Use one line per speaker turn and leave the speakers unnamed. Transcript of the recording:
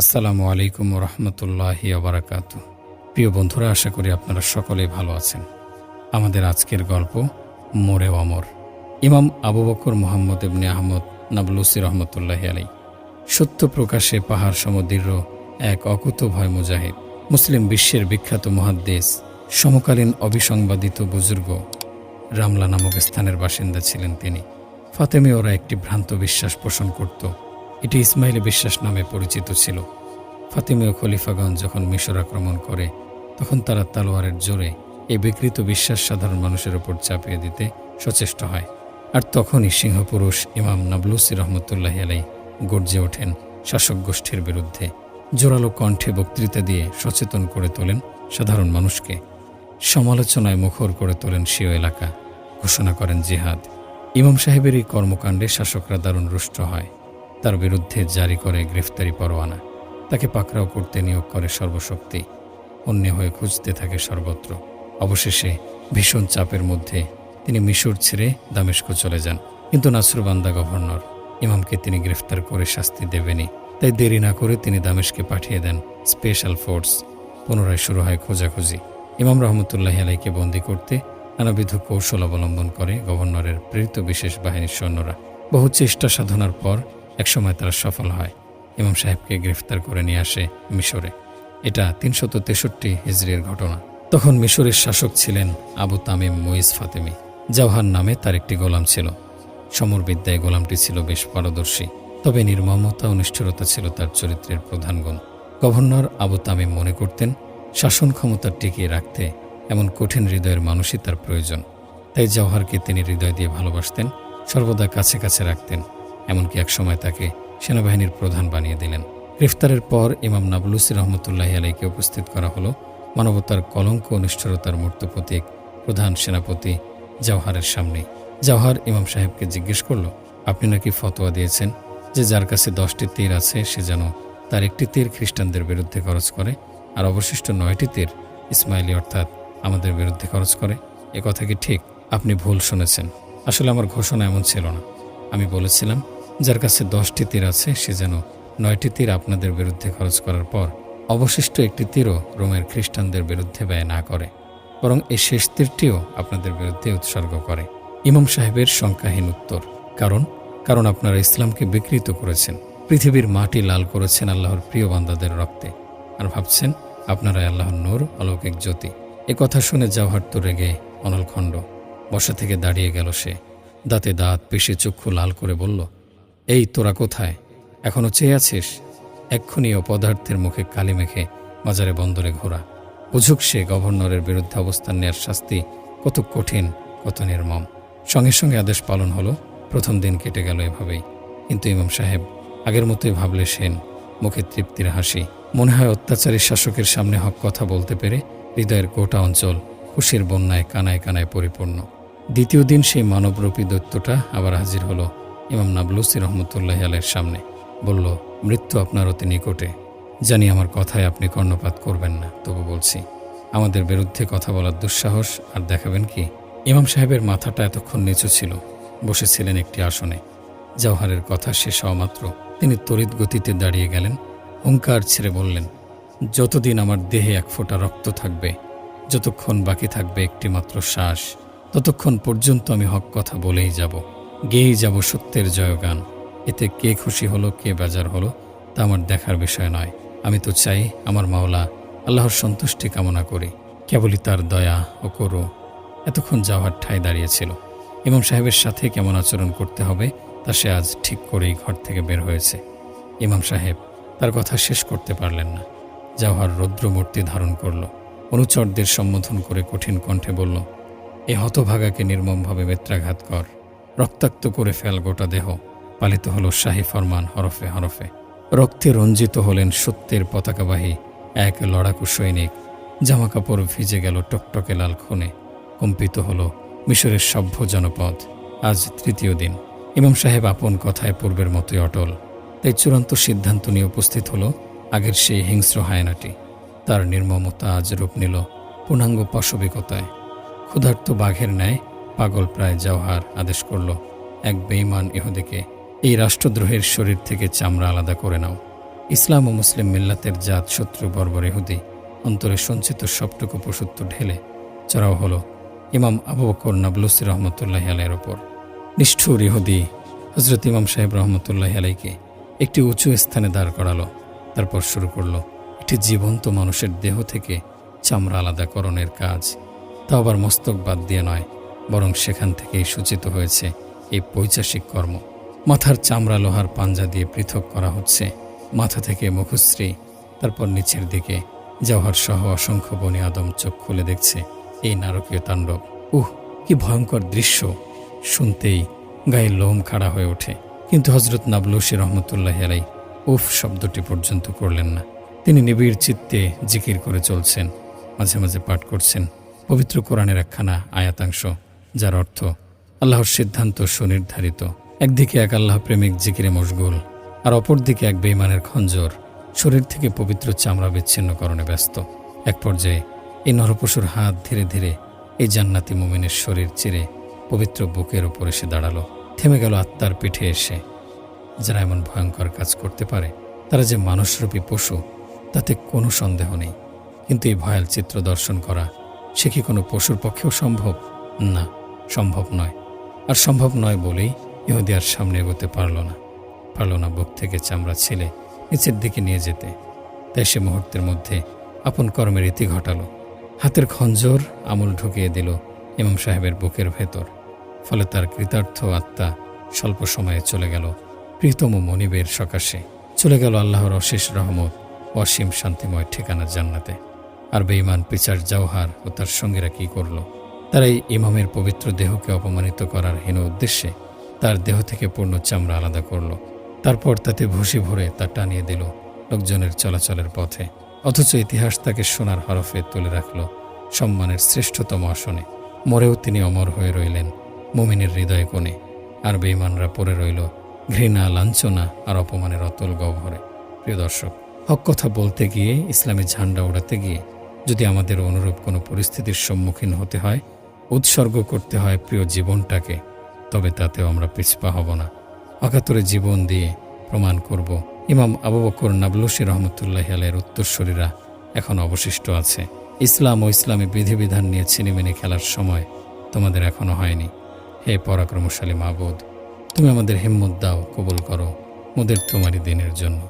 আসসালামু আলাইকুম রহমতুল্লাহি আবরাকাত প্রিয় বন্ধুরা, আশা করি আপনারা সকলেই ভালো আছেন। আমাদের আজকের গল্প মোরে অমর। ইমাম আবু বকর মোহাম্মদ ইবনে আহমদ নাবলুসি রহমতুল্লাহ আলাই সত্য প্রকাশে পাহাড় সমদীর্ঘ এক অকুত ভয় মুজাহিদ, মুসলিম বিশ্বের বিখ্যাত মহাদ্দেশ সমকালীন অবিসংবাদিত বুজুর্গ, রামলা নামক স্থানের বাসিন্দা ছিলেন তিনি। ফাতেমি ওরা একটি ভ্রান্ত বিশ্বাস পোষণ করত। এটি ইসমাইলি বিশ্বাস নামে পরিচিত ছিল। ফাতিমীয় খলিফাগঞ্জ যখন মিশর আক্রমণ করে, তখন তারা তালোয়ারের জোরে এই বিকৃত বিশ্বাস সাধারণ মানুষের ওপর চাপিয়ে দিতে সচেষ্ট হয়। আর তখনই সিংহপুরুষ ইমাম নাবলুসি রহমতুল্লাহ আলাই গর্জে ওঠেন শাসক গোষ্ঠীর বিরুদ্ধে। জোরালো কণ্ঠে বক্তৃতা দিয়ে সচেতন করে তোলেন সাধারণ মানুষকে। সমালোচনায় মুখর করে তোলেন সিও এলাকা। ঘোষণা করেন জিহাদ। ইমাম সাহেবের এই কর্মকাণ্ডে শাসকরা দারুণ রুষ্ট হয়। তার বিরুদ্ধে জারি করে গ্রেফতারি পরোয়ানা। তাকে পাকড়াও করতে নিয়োগ করে সর্বশক্তি। অন্য হয়ে খুঁজতে থাকে সর্বত্র। অবশেষে ভীষণ চাপের মধ্যে তিনি মিশর ছেড়ে দামেস্ক চলে যান। কিন্তু নাসরুবান্দা গভর্নর ইমামকে তিনি গ্রেফতার করে শাস্তি দেবেনি তাই দেরি না করে তিনি দামেশকে পাঠিয়ে দেন স্পেশাল ফোর্স। পুনরায় শুরু হয় খোঁজাখুঁজি। ইমাম রহমতুল্লাহ আলাইকে বন্দি করতে নানাবিধ কৌশল অবলম্বন করে গভর্নরের প্রেরিত বিশেষ বাহিনীর সৈন্যরা। বহু চেষ্টা সাধনার পর একসময় তারা সফল হয়। ইমাম সাহেবকে গ্রেফতার করে নিয়ে আসে মিশরে। এটা তিনশত তেষট্টি হিজড়ির ঘটনা। তখন মিশরের শাসক ছিলেন আবু তামিম মুইজ ফাতেমি। জওহার নামে তার একটি গোলাম ছিল। সমরবিদ্যায় গোলামটি ছিল বেশ পারদর্শী। তবে নির্মমতা ও নিষ্ঠুরতা ছিল তার চরিত্রের প্রধান গুণ। গভর্নর আবু তামিম মনে করতেন, শাসন ক্ষমতা টিকিয়ে রাখতে এমন কঠিন হৃদয়ের মানুষই তার প্রয়োজন। তাই জওহারকে তিনি হৃদয় দিয়ে ভালোবাসতেন, সর্বদা কাছে কাছে রাখতেন। এমনকি একসময় তাকে সেনাবাহিনীর প্রধান বানিয়ে দিলেন। গ্রেফতারের পর ইমাম নাবলুসি রহমতুল্লাহ আলাইকে উপস্থিত করা হলো মানবতার কলঙ্ক নিষ্ঠুরতার মূর্ত প্রতীক প্রধান সেনাপতি জওহারের সামনে। জওহার ইমাম সাহেবকে জিজ্ঞেস করল, আপনি নাকি ফতোয়া দিয়েছেন যে যার কাছে দশটি তীর আছে, সে যেন তার একটি তীর খ্রিস্টানদের বিরুদ্ধে খরচ করে আর অবশিষ্ট নয়টি তীর ইসমাইলি অর্থাৎ আমাদের বিরুদ্ধে খরচ করে এ কথা কি ঠিক? আপনি ভুল শুনেছেন। আসলে আমার ঘোষণা এমন ছিল না। আমি বলেছিলাম যার কাছে দশটি তীর আছে, সে যেন নয়টি তীর আপনাদের বিরুদ্ধে খরচ করার পর অবশিষ্ট একটি তীরও রোমের খ্রিস্টানদের বিরুদ্ধে ব্যয় না করে, বরং এই শেষ তীরটিও আপনাদের বিরুদ্ধে উৎসর্গ করে। ইমাম সাহেবের সংখ্যাহীন উত্তর, কারণ কারণ আপনারা ইসলামকে বিকৃত করেছেন, পৃথিবীর মাটি লাল করেছেন আল্লাহর প্রিয় বান্দাদের রক্তে। আর ভাবছেন, আপনারা আল্লাহর নূর, অলৌকিক জ্যোতি। এ কথা শুনে জওহার তো রেগে অনলখণ্ড। বসা থেকে দাঁড়িয়ে গেল সে। দাঁতে দাঁত, পেশে চক্ষু লাল করে বলল এই তোরা কোথায়? এখনও চেয়ে আছিস? এক্ষুনি পদার্থের মুখে কালি মেখে বাজারে বন্দরে ঘোরা। বুঝুক সে গভর্নরের বিরুদ্ধে অবস্থান নেয়ার শাস্তি কত কঠিন, কত নির্মম। সঙ্গে সঙ্গে আদেশ পালন হলো, প্রথম দিন কেটে গেল এভাবেই। কিন্তু ইমাম সাহেব আগের মতোই ভাবলে সেন, মুখে তৃপ্তির হাসি। মনে হয় অত্যাচারী শাসকের সামনে হক কথা বলতে পেরে হৃদয়ের গোটা অঞ্চল খুশির বন্যায় কানায় কানায় পরিপূর্ণ। দ্বিতীয় দিন সেই মানবরূপী দৈত্যটা আবার হাজির হলো ইমাম নাবলুসি রহমতুল্লাহ আলের সামনে বলল, মৃত্যু আপনার অতি নিকটে। জানি আমার কথায় আপনি কর্ণপাত করবেন না। তবু বলছি, আমাদের বিরুদ্ধে কথা বলার দুঃসাহস আর দেখাবেন কি? ইমাম সাহেবের মাথাটা এতক্ষণ নিচু ছিল। বসেছিলেন একটি আসনে। জওহারের কথা শেষ হওয়া মাত্র তিনি তড়িৎ গতিতে দাঁড়িয়ে গেলেন। হুঙ্কার ছেড়ে বললেন, যতদিন আমার দেহে এক ফোঁটা রক্ত থাকবে, যতক্ষণ বাকি থাকবে একটি মাত্র শ্বাস, ততক্ষণ পর্যন্ত আমি হক কথা বলেই যাব। গেয়েই যাব সত্যের জয়গান। এতে কে খুশি হলো, কে বেজার হলো, তা আমার দেখার বিষয় নয়। আমি তো চাই আমার মাওলা আল্লাহর সন্তুষ্টি কামনা করি। কেবলই তার দয়া ও করো এতক্ষণ যাওয়ার ঠায় দাঁড়িয়েছিল। ইমাম সাহেবের সাথে কেমন আচরণ করতে হবে, তা সে আজ ঠিক করেই ঘর থেকে বের হয়েছে। ইমাম সাহেব তার কথা শেষ করতে পারলেন না। জাওহার রৌদ্রমূর্তি ধারণ করল। অনুচরদের সম্বোধন করে কঠিন কণ্ঠে বলল, এ হতভাগাকে নির্মমভাবে বেত্রাঘাত কর। রক্তাক্ত করে ফেল গোটা দেহ, পালিত হল শাহী ফরমান হরফে হরফে। রক্তে রঞ্জিত হলেন সত্যের পতাকাবাহী এক লড়াকু সৈনিক। জামাকাপড় ভিজে গেল টকটকে লাল খুনে। কম্পিত হল মিশরের সভ্য জনপদ। আজ তৃতীয় দিন। ইমাম সাহেব আপন কথায় পূর্বের মতোই অটল। তাই চূড়ান্ত সিদ্ধান্ত নিয়ে উপস্থিত হল আগের সেই হিংস্র হায়নাটি। তার নির্মমতা আজ রূপ নিল পূর্ণাঙ্গ পাশবিকতায়। ক্ষুধার্ত বাঘের ন্যায় পাগল প্রায় জওহার আদেশ করল, এক বেইমান ইহুদিকে এই রাষ্ট্রদ্রোহের শরীর থেকে চামড়া আলাদা করে নাও। ইসলাম ও মুসলিম মিল্লাতের জাত, শত্রু, বর্বর ইহুদি অন্তরে সঞ্চিত সবটুকু পশুত্ব ঢেলে চড়াও হলো ইমাম আবু বকর নাবলুসি রহমতুল্লাহ আলাইয়ের ওপর। নিষ্ঠুর ইহুদি হজরত ইমাম সাহেব রহমতুল্লাহ আলাইকে একটি উঁচু স্থানে দাঁড় করালো, তারপর শুরু করল একটি জীবন্ত মানুষের দেহ থেকে চামড়া আলাদাকরণের কাজ। তা আবার মস্তক বাদ দিয়ে নয় বরং সেখান থেকেই সূচিত হয়েছে এই পৈচাসিক কর্ম। মাথার চামড়া লোহার পাঞ্জা দিয়ে পৃথক করা হচ্ছে। মাথা থেকে মুখশ্রী, তারপর নিচের দিকে। জওহর সহ অসংখ্য বনি আদম চোখ খুলে দেখছে এই নারকীয় তাণ্ডব। উহ, কি ভয়ঙ্কর দৃশ্য। শুনতেই গায়ে লোম খাড়া হয়ে ওঠে। কিন্তু হজরত নাবলুসি রহমতুল্লাহ আলাই উফ, শব্দটি পর্যন্ত করলেন না। তিনি নিবিড় চিত্তে জিকির করে চলছেন। মাঝে মাঝে পাঠ করছেন। পবিত্র কোরআনের একখানা আয়াতাংশ। যার অর্থ আল্লাহর সিদ্ধান্ত সুনির্ধারিত। একদিকে এক আল্লাহ প্রেমিক জিকিরে মশগুল, আর অপরদিকে এক বেইমানের খঞ্জর। শরীর থেকে পবিত্র চামড়া বিচ্ছিন্নকরণে ব্যস্ত। এক পর্যায়ে এই নরপশুর হাত ধীরে ধীরে এই জান্নাতি মুমিনের শরীর চিরে পবিত্র বুকের ওপর এসে দাঁড়াল। থেমে গেল আত্মার পিঠে এসে। যারা এমন ভয়ঙ্কর কাজ করতে পারে, তারা যে মানুষরূপী পশু, তাতে কোনো সন্দেহ নেই। কিন্তু এই ভয়াল চিত্র দর্শন করা, সে কি কোনো পশুর পক্ষেও সম্ভব? না। সম্ভব নয়। আর সম্ভব নয় বলেই ইহুদি আর সামনে এগোতে পারল না। পারল না বুক থেকে চামড়া ছেলে নিচের দিকে নিয়ে যেতে। তাই সে মুহূর্তের মধ্যে আপন কর্মের ইতি ঘটালো। হাতের খঞ্জর আমল ঢুকিয়ে দিল ইমাম সাহেবের বুকের ভেতর। ফলে তার কৃতার্থ আত্মা স্বল্প সময়ে চলে গেল প্রীতম মনিবের সকাশে। চলে গেল আল্লাহর অশেষ রহমত অসীম শান্তিময় ঠিকানা জান্নাতে। আর বেঈমান পিচার জওহার ও তার সঙ্গীরা কি করল? তারা এই ইমামের পবিত্র দেহকে অপমানিত করার হীন উদ্দেশ্যে তার দেহ থেকে পূর্ণ চামড়া আলাদা করল। তারপর তাতে ভুসি ভরে তা টানিয়ে দিল লোকজনের চলাচলের পথে। অথচ ইতিহাস তাকে সোনার হরফে তুলে রাখল সম্মানের শ্রেষ্ঠতম আসনে। মরেও তিনি অমর হয়ে রইলেন মুমিনের হৃদয় কোণে। আর বেঈমানরা পড়ে রইল ঘৃণা, লাঞ্ছনা আর অপমানের অতল গহ্বরে। প্রিয় দর্শক, হক কথা বলতে গিয়ে ইসলামের ঝান্ডা ওড়াতে গিয়ে যদি আমাদের অনুরূপ কোনো পরিস্থিতির সম্মুখীন হতে হয় উৎসর্গ করতে হয় প্রিয় জীবনটাকে, তবে তাতেও আমরা পিছপা হব না। অকাতরে জীবন দিয়ে প্রমাণ করব। ইমাম আবু বকর নাবলুসি রহমতুল্লাহ আলের উত্তরস্বরীরা এখন অবশিষ্ট আছে। ইসলাম ও ইসলামী বিধিবিধান নিয়ে ছিনিমিনি খেলার সময় তোমাদের এখনও হয়নি। হে পরাক্রমশালী মাবুদ, তুমি আমাদের হিম্মত দাও, কবুল করো। মোদের তোমারই দিনের জন্য।